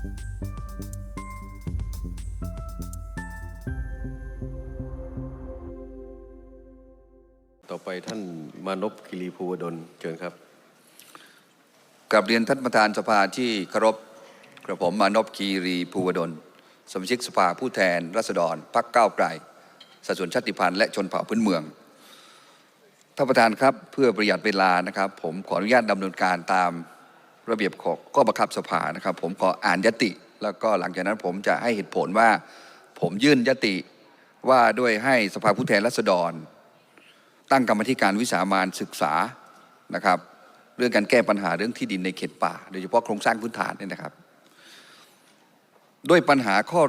ต่อไปท่านมานพกิรีภูวดลเชิญครับกลับเรียนท่านประธานสภาที่เคารพกระผมมานพคีรีภูวดล สมาชิกสภาผู้แทนราษฎรพรรคก้าวไกลสัดส่วนชาติพันธุ์และชนเผ่าพื้นเมืองท่านประธานครับเพื่อประหยัดเวลานะครับ ผมขออนุญาตดำเนินการตาม ระเบียบของข้อบังคับสภานะครับ ผมขออ่านยติ แล้วก็หลังจากนั้นผมจะให้เหตุผลว่า ผมยื่นยติว่าด้วยให้สภาผู้แทนราษฎร ตั้งกรรมธิการวิสามานศึกษานะครับ เรื่องการแก้ปัญหาเรื่องที่ดินในเขตป่า โดยเฉพาะโครงสร้างพื้นฐานเนี่ยนะครับ ด้วยปัญหาข้อ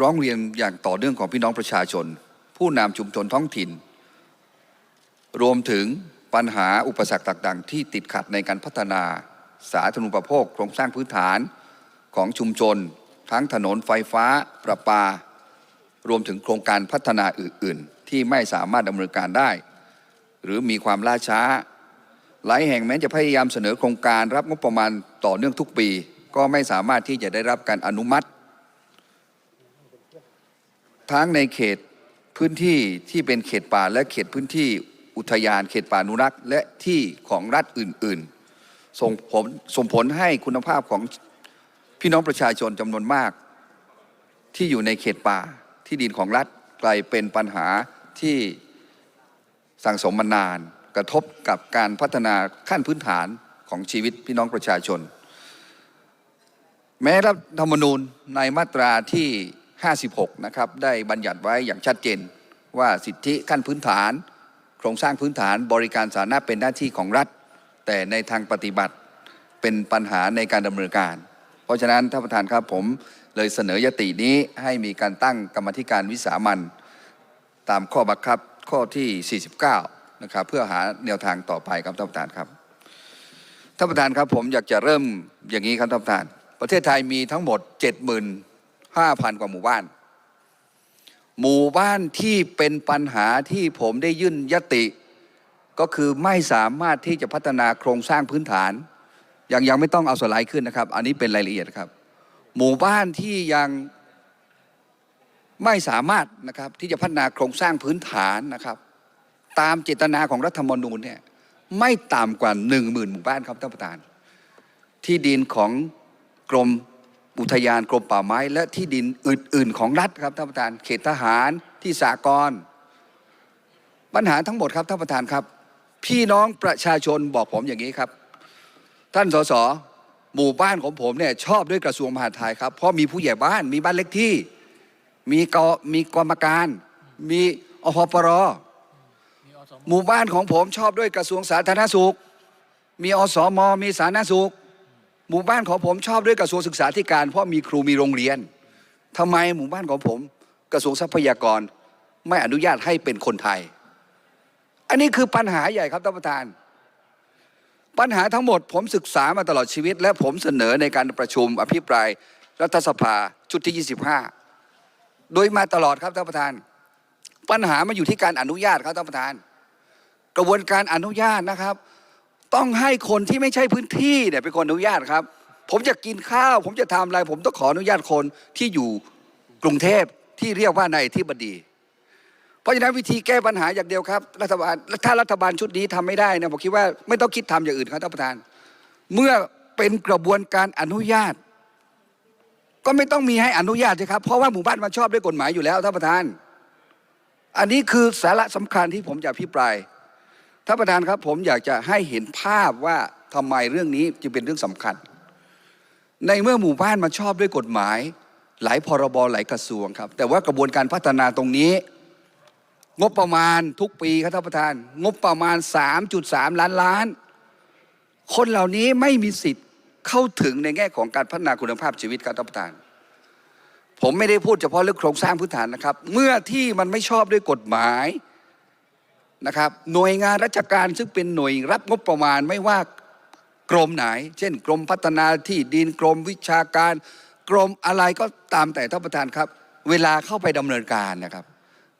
ร้องเรียนอย่างต่อเนื่องของพี่น้องประชาชน ผู้นำชุมชนท้องถิ่น รวมถึงปัญหาอุปสรรคต่าง ๆ ที่ติดขัดในการพัฒนา สาธารณูปโภคโครงสร้างพื้นฐานของชุมชน ทั้งถนนไฟฟ้าประปา รวมถึงโครงการพัฒนาอื่น ๆ ที่ไม่สามารถดำเนินการได้ หรือมีความล่าช้า หลายแห่งแม้จะพยายามเสนอโครงการรับงบประมาณต่อเนื่องทุกปี ก็ไม่สามารถที่จะได้รับการอนุมัติ ทั้งในเขตพื้นที่ที่เป็นเขตป่าและเขตพื้นที่อุทยานเขตป่านุรักษ์และที่ของรัฐอื่น ๆ ส่งผลส่งผลให้คุณภาพของพี่น้องประชาชนจำนวนมาก ที่อยู่ในเขตป่าที่ดินของรัฐกลายเป็นปัญหาที่สั่งสมมานาน กระทบกับการพัฒนาขั้นพื้นฐานของชีวิตพี่น้องประชาชน แม้รัฐธรรมนูญในมาตราที่ 56 นะครับ ได้บัญญัติไว้อย่างชัดเจนว่าสิทธิขั้นพื้นฐาน โครงสร้างพื้นฐานบริการสาธารณะเป็นหน้าที่ของรัฐ แต่ในทางปฏิบัติเป็นปัญหาในการดำเนินการ เพราะฉะนั้นท่านประธานครับผมเลยเสนอยตินี้ให้มีการตั้งกรรมธิการวิสามันตามข้อบังคับข้อที่ 49 นะครับ เพื่อหาแนวทางต่อไปครับท่านประธานครับท่านประธานครับผมอยากจะเริ่มอย่างนี้ครับท่านประธาน ประเทศไทยมีทั้งหมด 75,000 กว่าหมู่บ้าน หมู่บ้านที่เป็นปัญหาที่ผมได้ยื่นยติ ก็คือไม่สามารถที่จะพัฒนาโครงสร้างพื้นฐานยังยังไม่ต้องเอาสไลด์ขึ้นนะครับ อันนี้เป็นรายละเอียดครับ หมู่บ้านที่ยังไม่สามารถนะครับที่จะพัฒนาโครงสร้างพื้นฐานนะครับ ตามเจตนาของรัฐธรรมนูญเนี่ยไม่ต่ำกว่าหนึ่งหมื่นหมู่บ้านครับท่านประธาน ที่ดินของกรมอุทยานกรมป่าไม้ และที่ดินอื่น ๆ ของรัฐครับท่านประธาน เขตทหารที่สากลปัญหาทั้งหมดครับท่านประธานครับ พี่น้องประชาชนบอกผมอย่างนี้ครับ ท่านสสหมู่บ้านของผมเนี่ยชอบด้วยกระทรวงมหาดไทยครับ เพราะมีผู้ใหญ่บ้านมีบ้านเล็กที่ มีกมีกรรมการ มีอพปรหมู่บ้านของผมชอบด้วยกระทรวงสาธารณสุข มีอสมมีสาธารณสุข หมู่บ้านของผมชอบด้วยกระทรวงศึกษาธิการ เพราะมีครูมีโรงเรียนทำไมหมู่บ้านของผม กระทรวงทรัพยากรไม่อนุญาตให้เป็นคนไทย อันนี้คือปัญหาใหญ่ครับท่านประธาน ปัญหาทั้งหมดผมศึกษามาตลอดชีวิต และผมเสนอในการประชุมอภิปรายรัฐสภาชุดที่ 25 โดยมาตลอดครับท่านประธาน ปัญหามาอยู่ที่การอนุญาตครับท่านประธาน กระบวนการอนุญาตนะครับ ต้องให้คนที่ไม่ใช่พื้นที่เนี่ยเป็นคนอนุญาตครับ ผมจะกินข้าว ผมจะทำอะไร ผมต้องขออนุญาตคนที่อยู่กรุงเทพที่เรียกว่านายที่บดี เพราะฉะนั้นวิธีแก้ปัญหาอย่างเดียวครับรัฐบาลถ้ารัฐบาลชุดนี้ทำไม่ได้นะผมคิดว่าไม่ต้องคิดทำอย่างอื่นครับท่านประธาน เมื่อเป็นกระบวนการอนุญาต ก็ไม่ต้องมีให้อนุญาตสิครับเพราะว่าหมู่บ้านมันชอบด้วยกฎหมายอยู่แล้วท่านประธาน อันนี้คือสาระสำคัญที่ผมจะอภิปรายท่านประธานครับผมอยากจะให้เห็นภาพว่าทำไมเรื่องนี้จึงเป็นเรื่องสำคัญ ในเมื่อหมู่บ้านมาชอบด้วยกฎหมาย หลายพรบหลายกระทรวงครับ แต่ว่ากระบวนการพัฒนาตรงนี้ งบประมาณทุกปีครับท่านประธาน งบประมาณ 3.3 ล้านล้าน คนเหล่านี้ไม่มีสิทธิ์เข้าถึงในแง่ของการพัฒนาคุณภาพชีวิตครับท่านประธาน ผมไม่ได้พูดเฉพาะเรื่องโครงสร้างพื้นฐานนะครับ เมื่อที่มันไม่ชอบด้วยกฎหมายนะครับ หน่วยงานราชการซึ่งเป็นหน่วยรับงบประมาณไม่ว่ากรมไหน เช่น กรมพัฒนาที่ดินกรมวิชาการ กรมอะไรก็ตามแต่ท่านประธานครับ เวลาเข้าไปดำเนินการนะครับ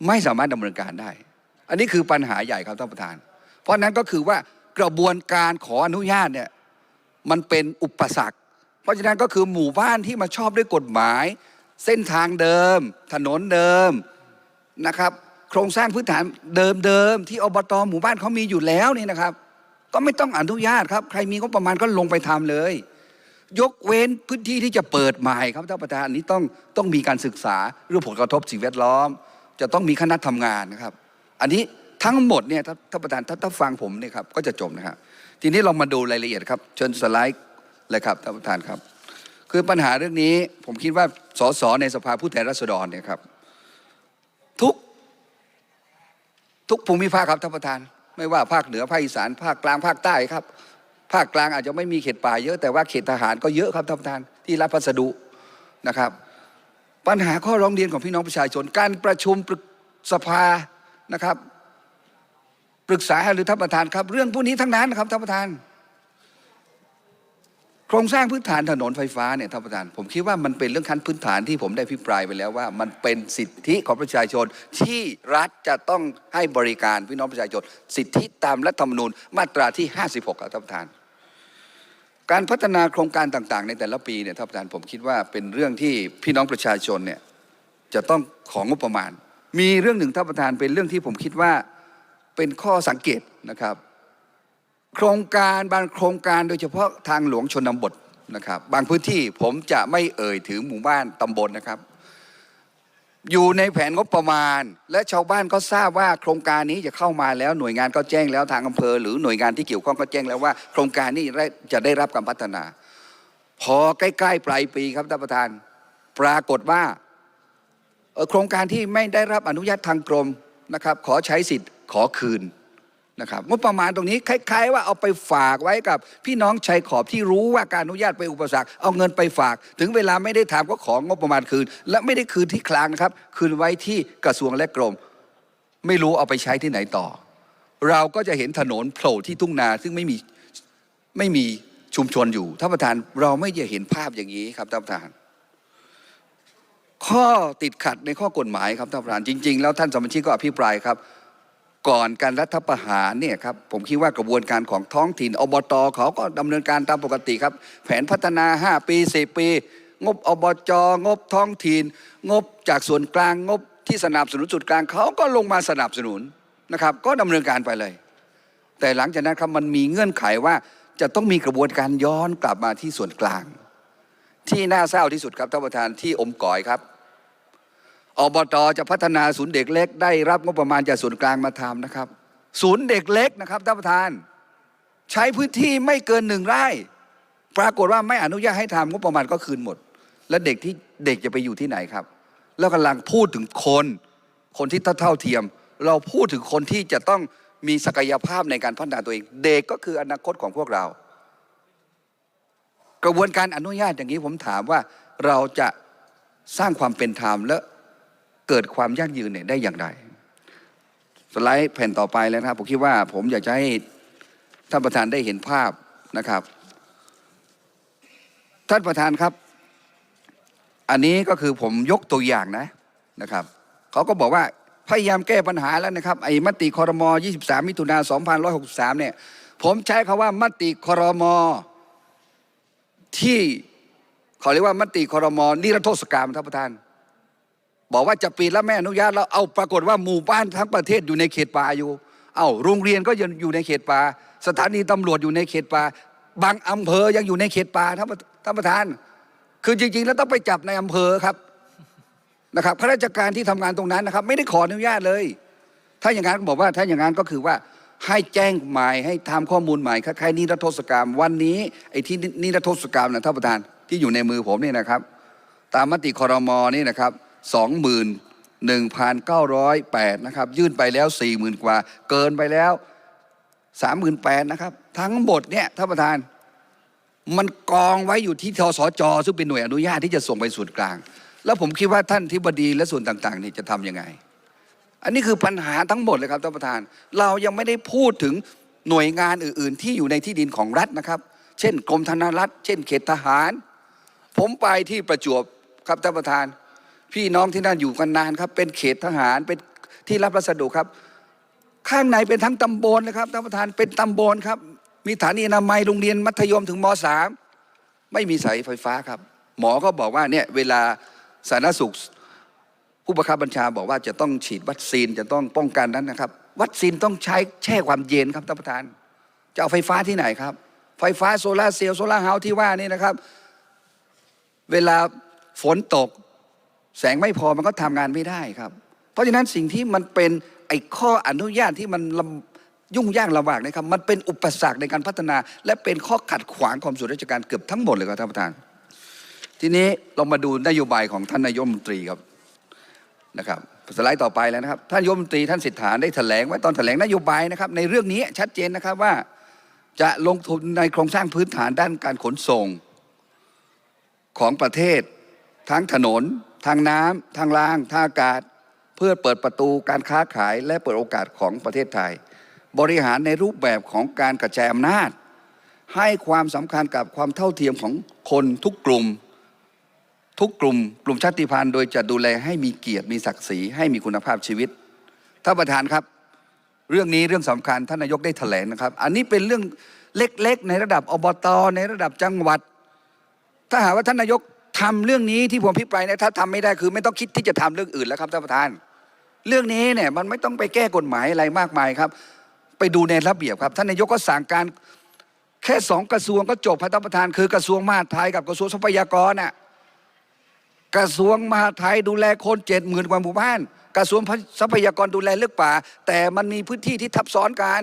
ไม่สามารถดำเนินการได้ อันนี้คือปัญหาใหญ่ครับท่านประธาน เพราะฉะนั้นก็คือว่ากระบวนการขออนุญาตเนี่ยมันเป็นอุปสรรค เพราะฉะนั้นก็คือหมู่บ้านที่มาชอบด้วยกฎหมาย เส้นทางเดิม ถนนเดิมนะครับโครงสร้างพื้นฐานเดิมๆที่อบตหมู่บ้านเขามีอยู่แล้วนี่นะครับ ก็ไม่ต้องอนุญาตครับใครมีงบประมาณก็ลงไปทำเลย ยกเว้นพื้นที่ที่จะเปิดใหม่ครับท่านประธานอันนี้ต้องต้องมีการศึกษาเรื่องผลกระทบสิ่งแวดล้อม จะต้องมีคณะทำงานนะครับ อันนี้ทั้งหมดเนี่ยท่านประธานถ้าถ้าฟังผมเนี่ยครับก็จะจบนะครับทีนี้เรามาดูรายละเอียดครับ เชิญสไลด์เลยครับท่านประธานครับ คือปัญหาเรื่องนี้ผมคิดว่าสสในสภาผู้แทนราษฎรเนี่ยครับ ทุก ทุกภูมิภาคครับท่านประธาน ไม่ว่าภาคเหนือภาคอีสานภาคกลางภาคใต้ครับ ภาคกลางอาจจะไม่มีเขตป่าเยอะแต่ว่าเขตทหารก็เยอะครับท่านประธานที่รับพัสดุนะครับ ปัญหาข้อร้องเรียนของพี่น้องประชาชน การประชุมปรึกสภานะครับ ปรึกษาหรือท่านประธานครับ เรื่องพวกนี้ทั้งนั้นนะครับท่านประธาน โครงสร้างพื้นฐานถนนไฟฟ้าเนี่ยท่านประธาน ผมคิดว่ามันเป็นเรื่องขั้นพื้นฐานที่ผมได้พิปรายไปแล้วว่า มันเป็นสิทธิของประชาชนที่รัฐจะต้องให้บริการพี่น้องประชาชน สิทธิตามรัฐธรรมนูญมาตราที่ 56ครับท่านประธาน การพัฒนาโครงการต่างๆ ในแต่ละปีเนี่ยท่านประธานผมคิดว่าเป็นเรื่องที่พี่น้องประชาชนเนี่ยจะต้องของงบประมาณ มีเรื่องหนึ่งท่านประธานเป็นเรื่องที่ผมคิดว่าเป็นข้อสังเกตนะครับ โครงการบางโครงการโดยเฉพาะทางหลวงชนบทนะครับ บางพื้นที่ผมจะไม่เอ่ยถึงหมู่บ้านตำบลนะครับ อยู่ในแผนงบประมาณ และชาวบ้านก็ทราบว่าโครงการนี้จะเข้ามาแล้วหน่วยงานก็แจ้งแล้วทางอำเภอ หรือหน่วยงานที่เกี่ยวข้องก็แจ้งแล้วว่า โครงการนี้จะได้รับการพัฒนา พอใกล้ๆปลายปีครับท่านประธาน ปรากฏว่าโครงการที่ไม่ได้รับอนุญาตทางกรมนะครับ ขอใช้สิทธิ์ขอคืน นะครับงบประมาณตรงนี้คล้าย ๆ ว่าเอาไปฝากไว้กับ พี่น้องชายขอบที่รู้ว่าการอนุญาตเป็นอุปสรรคเอาเงินไปฝาก ถึงเวลาไม่ได้ทำก็ของงบประมาณคืน และไม่ได้คืนที่คลังนะครับ คืนไว้ที่กระทรวงและกรม ไม่รู้เอาไปใช้ที่ไหนต่อ เราก็จะเห็นถนนโผล่ที่ทุ่งนาซึ่งไม่มีไม่มีชุมชนอยู่ท่านประธานเราไม่จะเห็นภาพอย่างนี้ครับท่านประธาน ข้อติดขัดในข้อกฎหมายครับท่านประธานจริง ๆ แล้วท่านสมาชิกก็อภิปรายครับ ก่อนการรัฐประหารเนี่ยครับผมคิดว่ากระบวนการของท้องถิ่นอบตเขาก็ดำเนินการตามปกติครับ แผนพัฒนา 5 ปี 10 ปี งบอบจงบท้องถิ่น งบจากส่วนกลางงบที่สนับสนุนจุดกลางเขาก็ลงมาสนับสนุนนะครับ ก็ดำเนินการไปเลย แต่หลังจากนั้นครับมันมีเงื่อนไขว่าจะต้องมีกระบวนการย้อนกลับมาที่ส่วนกลาง ที่น่าเศร้าที่สุดครับท่านประธานที่อมก่อยครับ อบตจะพัฒนาศูนย์เด็กเล็ก ได้รับงบประมาณจากส่วนกลางมาทำนะครับ ศูนย์เด็กเล็กนะครับท่านประธาน ใช้พื้นที่ไม่เกินหนึ่งไร่ ปรากฏว่าไม่อนุญาตให้ทำงบประมาณก็คืนหมด แล้วเด็กที่เด็กจะไปอยู่ที่ไหนครับ แล้วกำลังพูดถึงคน คนที่เท่าเทียม เราพูดถึงคนที่จะต้องมีศักยภาพในการพัฒนาตัวเอง เด็กก็คืออนาคตของพวกเรา กระบวนการอนุญาตอย่างนี้ผมถามว่าเราจะสร้างความเป็นธรรมและ เกิดความยั่งยืนเนี่ยได้อย่างไร สไลด์แผ่นต่อไปแล้วนะครับ ผมคิดว่าผมอยากจะให้ท่านประธานได้เห็นภาพนะครับ ท่านประธานครับ อันนี้ก็คือผมยกตัวอย่างนะนะครับเขาก็บอกว่าพยายามแก้ปัญหาแล้วนะครับไอ้มติคอรมอ23 มิถุนา2563 เนี่ย ผมใช้คาว่ามติคอรมอที่เขาเรียกว่ามติคอรมอนิรโทษกรรมท่านประธาน บอกว่าจะปิดแล้วไม่อนุญาตแล้วเอาปรากฏว่าหมู่บ้านทั้งประเทศอยู่ในเขตป่าอยู่ เอาโรงเรียนก็ยังอยู่ในเขตป่า สถานีตำรวจอยู่ในเขตป่า บางอำเภอยังอยู่ในเขตป่าท่านประท่านประธาน คือจริง ๆ แล้วต้องไปจับในอำเภอครับนะครับข้าราชการที่ทำงานตรงนั้นนะครับ ไม่ได้ขออนุญาตเลย ถ้าอย่างนั้นบอกว่าถ้าอย่างนั้นก็คือว่าให้แจ้งหม่ให้ทำข้อมูลใหม่คล้ายๆนิรโทษกรรม วันนี้ไอ้ที่นิรโทษกรรมนะท่านประธานที่อยู่ในมือผมนี่นะครับ ตามมติคอรมอนี่นะครับ สองหมื่นหนึ่งพันเก้าร้อยแปดนะครับยื่นไปแล้วสี่หมื่นกว่า เกินไปแล้วสามหมื่นแปดนะครับ ทั้งหมดเนี่ยท่านประธาน มันกองไว้อยู่ที่ทสจ ซึ่งเป็นหน่วยอนุญาตที่จะส่งไปส่วนกลาง แล้วผมคิดว่าท่านทิบดีและส่วนต่างๆนี่จะทำยังไง อันนี้คือปัญหาทั้งหมดเลยครับท่านประธาน เรายังไม่ได้พูดถึงหน่วยงานอื่น ๆ ที่อยู่ในที่ดินของรัฐนะครับ เช่น กรมธนารักษ์เช่นเขตทหาร ผมไปที่ประจวบครับท่านประธาน พี่น้องที่นั่นอยู่กันนานครับ เป็นเขตทหารเป็นที่รับพัสดุครับ ข้างในเป็นทั้งตำบลนะครับท่านประธานเป็นตำบลครับ มีสถานีอนามัยโรงเรียนมัธยมถึงมสามไม่มีสายไฟฟ้าครับ หมอก็บอกว่าเนี่ยเวลาสาธารณสุข ผู้บังคับบัญชาบอกว่าจะต้องฉีดวัคซีนจะต้องป้องกันนั้นนะครับ วัคซีนต้องใช้แช่ความเย็นครับท่านประธาน จะเอาไฟฟ้าที่ไหนครับ ไฟฟ้าโซลาเซลล์โซลาเฮาส์ที่ว่านี่นะครับ เวลาฝนตก แสงไม่พอมันก็ทำงานไม่ได้ครับ เพราะฉะนั้นสิ่งที่มันเป็นไอ้ข้ออนุญาตที่มันยุ่งยากลำบากนะครับ มันเป็นอุปสรรคในการพัฒนา และเป็นข้อขัดขวางความส่วนราชการเกือบทั้งหมดเลยครับท่านประธาน ทีนี้เรามาดูนโยบายของท่านนายมนตรีครับนะครับสไลด์ต่อไปแล้วนะครับท่านนายมนตรีท่านสิทธาได้แถลงไว้ตอนแถลงนโยบายนะครับในเรื่องนี้ชัดเจนนะครับว่าจะลงทุนในโครงสร้างพื้นฐานด้านการขนส่งของประเทศทั้งถนน ทางน้ำทางรางทางอากาศ เพื่อเปิดประตูการค้าขายและเปิดโอกาสของประเทศไทย บริหารในรูปแบบของการกระจายอำนาจ ให้ความสำคัญกับความเท่าเทียมของคนทุกกลุ่ม ทุกกลุ่ม กลุ่มชาติพันธุ์โดยจะดูแลให้มีเกียรติมีศักดิ์ศรีให้มีคุณภาพชีวิตท่านประธานครับ เรื่องนี้เรื่องสำคัญท่านนายกได้แถลงนะครับ อันนี้เป็นเรื่องเล็กๆ ในระดับอบตในระดับจังหวัด ถ้าหากว่าท่านนายก ทำเรื่องนี้ที่ผมพิปรายเนี่ยถ้าทำไม่ได้คือ ไม่ต้องคิดที่จะทำเรื่องอื่นแล้วครับท่านประธาน เรื่องนี้เนี่ยมันไม่ต้องไปแก้กฎหมายอะไรมากมายครับ ไปดูในระเบียบครับท่านนายกก็สั่งการแค่สองกระทรวงก็จบครับท่านประธาน คือกระทรวงมหาดไทยกับกระทรวงทรัพยากรน่ะกระทรวงมหาดไทยดูแลคนเจ็ดหมื่นกว่าหมู่บ้าน กระทรวงทรัพยากรดูแลเลือกป่า แต่มันมีพื้นที่ที่ทับซ้อนกัน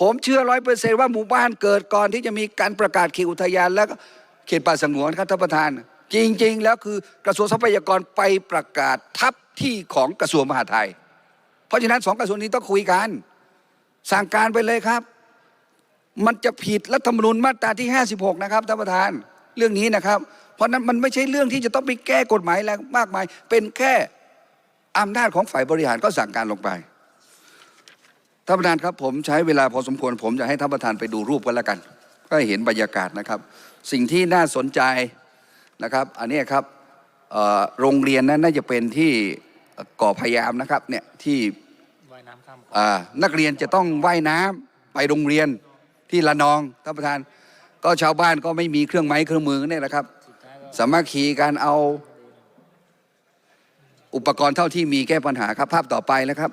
ผมเชื่อร้อยเปอร์เซนต์ว่าหมู่บ้านเกิดก่อนที่จะมีการประกาศเขตอุทยานแล้ว เขตป่าสงวนครับท่านประธาน จริง ๆ แล้วคือกระทรวงทรัพยากรไปประกาศทับที่ของกระทรวงมหาดไทย เพราะฉะนั้นสองกระทรวงนี้ต้องคุยกันสั่งการไปเลยครับ มันจะผิดรัฐธรรมนูญมาตราที่ 56 นะครับท่านประธานเรื่องนี้นะครับ เพราะนั้นมันไม่ใช่เรื่องที่จะต้องไปแก้กฎหมายอะไรมากมาย เป็นแค่อำนาจของฝ่ายบริหารก็สั่งการลงไปท่านประธานครับผมใช้เวลาพอสมควรผมจะให้ท่านประธานไปดูรูปกันแล้วกัน ก็เห็นบรรยากาศนะครับ สิ่งที่น่าสนใจนะครับ อันนี้ครับเอ่อโรงเรียนนั้นน่าจะเป็นที่ก่อพยายามนะครับเนี่ยที่ว่ายน้ำข้ามคลองอ่านักเรียนจะต้องว่ายน้ำไปโรงเรียนที่ละนองท่านประธาน ก็ชาวบ้านก็ไม่มีเครื่องไม้เครื่องมือเนี่ยนะครับสุดท้ายก็สามัคคีการเอาอุปกรณ์เท่าที่มีแก้ปัญหาครับภาพต่อไปแล้วครับ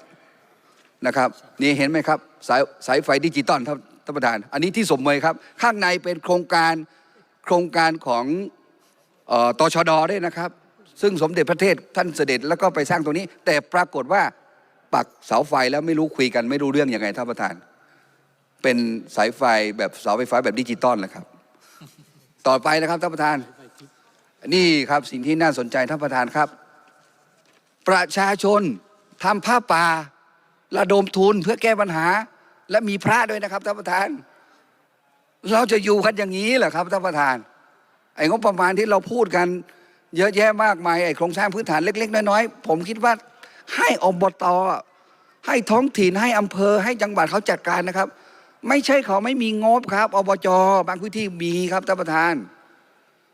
นะครับนี่เห็นไหมครับสายสายไฟดิจิตอลท่านท่านประธาน อันนี้ที่สมมยครับ ข้างในเป็นโครงการ โครงการของเอ่อตชดด้วยนะครับ ซึ่งสมเด็จพระเทพท่านเสด็จแล้วก็ไปสร้างตรงนี้ แต่ปรากฏว่าปักเสาไฟแล้วไม่รู้คุยกัน ไม่รู้เรื่องยังไงท่านประธาน เป็นสายไฟแบบเสาไฟฟ้าแบบดิจิตอลนะครับ ต่อไปนะครับท่านประธาน นี่ครับสิ่งที่น่าสนใจท่านประธานครับ ประชาชนทำผ้าป่าระดมทุนเพื่อแก้ปัญหา และมีพระด้วยนะครับท่านประธาน เราจะอยู่กันอย่างนี้เหรอครับท่านประธาน ไอ้งบประมาณที่เราพูดกัน เยอะแยะมากมายไอ้โครงสร้างพื้นฐานเล็ก ๆ น้อยๆผมคิดว่าให้อบตให้ท้องถิ่นให้อำเภอให้จังหวัดเขาจัดการนะครับ ไม่ใช่เขาไม่มีงบครับอบจบางพื้นที่มีครับท่านประธาน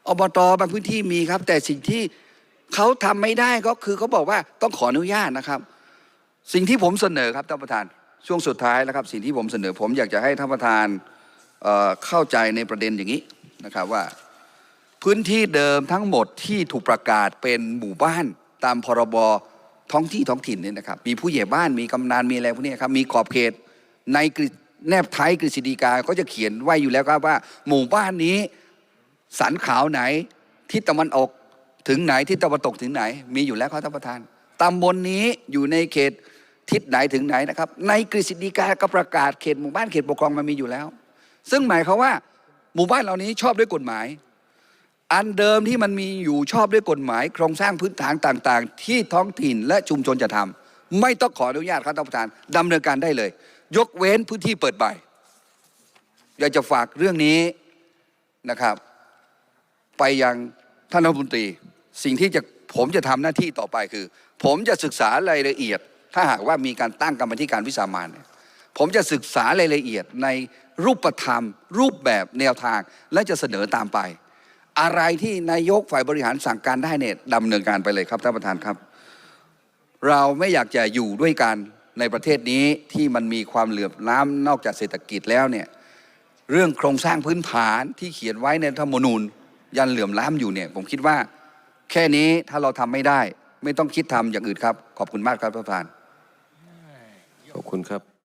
อบตบางพื้นที่มีครับ แต่สิ่งที่เขาทำไม่ได้ก็คือเขาบอกว่าต้องขออนุญาตนะครับ สิ่งที่ผมเสนอครับท่านประธาน ช่วงสุดท้ายแล้วครับ สิ่งที่ผมเสนอผมอยากจะให้ท่านประธาน เข้าใจในประเด็นอย่างนี้นะครับว่า พื้นที่เดิมทั้งหมดที่ถูกประกาศเป็นหมู่บ้านตามพรบท้องที่ท้องถิ่นเนี่ยนะครับ มีผู้ใหญ่บ้านมีกำนันมีอะไรพวกนี้ครับมีขอบเขตในแนบท้ายกฤษฎีกาก็จะเขียนไว้อยู่แล้วครับว่า หมู่บ้านนี้สันขาวไหนทิศตะวันออกถึงไหนทิศตะวันตกถึงไหน มีอยู่แล้วครับท่านประธานตำบลนนี้อยู่ในเขตทิศไหนถึงไหนนะครับ ในกฤษฎีกาก็ประกาศเขตหมู่บ้านเขตปกครองมันมีอยู่แล้ว ซึ่งหมายความว่า หมู่บ้านเหล่านี้ชอบด้วยกฎหมาย อันเดิมที่มันมีอยู่ชอบด้วยกฎหมาย โครงสร้างพื้นฐานต่าง ๆ ที่ท้องถิ่นและชุมชนจะทำไม่ต้องขออนุญาตครับท่านประธานดำเนินการได้เลย ยกเว้นพื้นที่เปิดใบอยากจะฝากเรื่องนี้นะครับ ไปยังท่านรัฐมนตรี สิ่งที่จะผมจะทำหน้าที่ต่อไปคือ ผมจะศึกษารายละเอียด ถ้าหากว่ามีการตั้งกรรมธิการวิสามันเนี่ย ผมจะศึกษารายละเอียดในรูปธรรม รูปแบบแนวทาง และจะเสนอตามไป อะไรที่นายกฝ่ายบริหารสั่งการได้เนี่ยดำเนินการไปเลยครับท่านประธานครับ เราไม่อยากจะอยู่ด้วยกันในประเทศนี้ที่มันมีความเหลื่อมล้ำนอกจากเศรษฐกิจแล้วเนี่ยเรื่องโครงสร้างพื้นฐานที่เขียนไว้ในธรรมนูญ ยันเหลื่อมล้ำอยู่เนี่ย ผมคิดว่า แค่นี้ถ้าเราทำไม่ได้ ไม่ต้องคิดทำอย่างอื่นครับ ขอบคุณมากครับท่านประธานขอบคุณครับ